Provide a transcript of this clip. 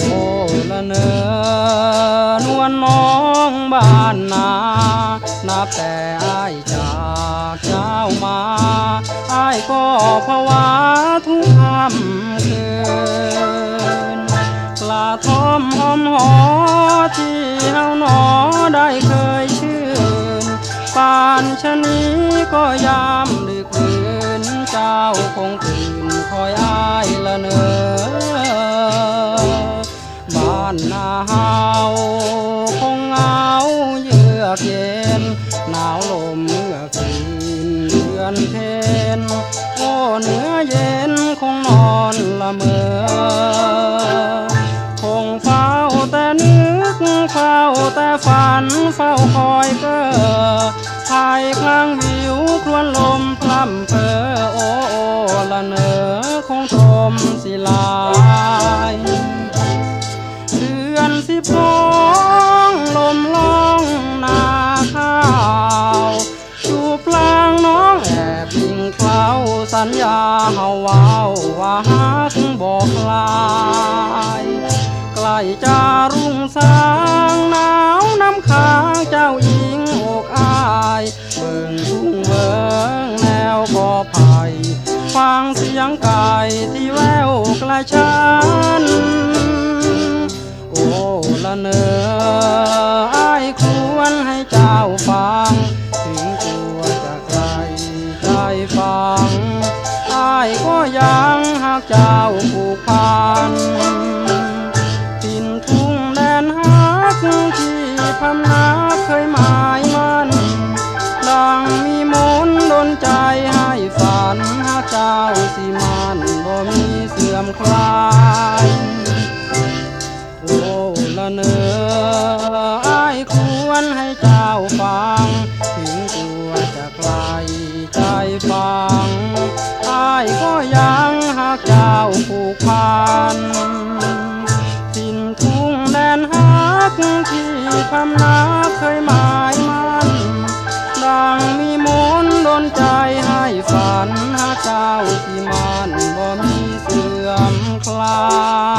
โอ้ละเนอนวลน้องบ้านนานาแต่อ้ายจากเจ้ามาอ้ายก็ภาวะทุกค่ำคืนปลาทอมหอมหอทีานนาเฮาคงเหงาเยือกเย็น หนาวลมเมื่อคืนเดือนเพ็ญโอ้เนื้อเย็นคงนอนละเมอคงเฝ้าแต่นึกเฝ้าแต่ฝันเฝ้าคอยเก้อภายคลางวิวครวนลมพล่ำเพอโอ้โอ้ละเนอคงตรมสิลา สิบสองลมล่องนาข้าวจูบลางน้องแอบยิงเคล้าสัญญาเฮาวาว่าฮักบอกลายใกล้จะรุ่งสางหนาวน้ำค้างเจ้าหญิงอกอายเบิ่งทุ่งเบิ่งแนวกอไผ่ฟังเสียงไก่ที่แววไกลฉันโอ้ ละเนออายควรให้เจ้าฟัง ถึงตัวจะไกลใจฟังอายก็ยังหากเจ้าผูกพันทินทุ่งแดนฮักที่พำนักเคยหมายมันดังมีมนดนใจให้ฝันหากเจ้าสิมันบ่มีเสื่อมคลาย นออายควรให้เจ้าฟัง ถึงตัวจะไกลใจฟังอายก็ยังหากเจ้าผูกพันทินทุ่งแดนฮักที่พำนักเคยหมายมันดังมีมนต์ดนใจให้ฝันหากเจ้าที่มันบ่มีเสื่อมคลาย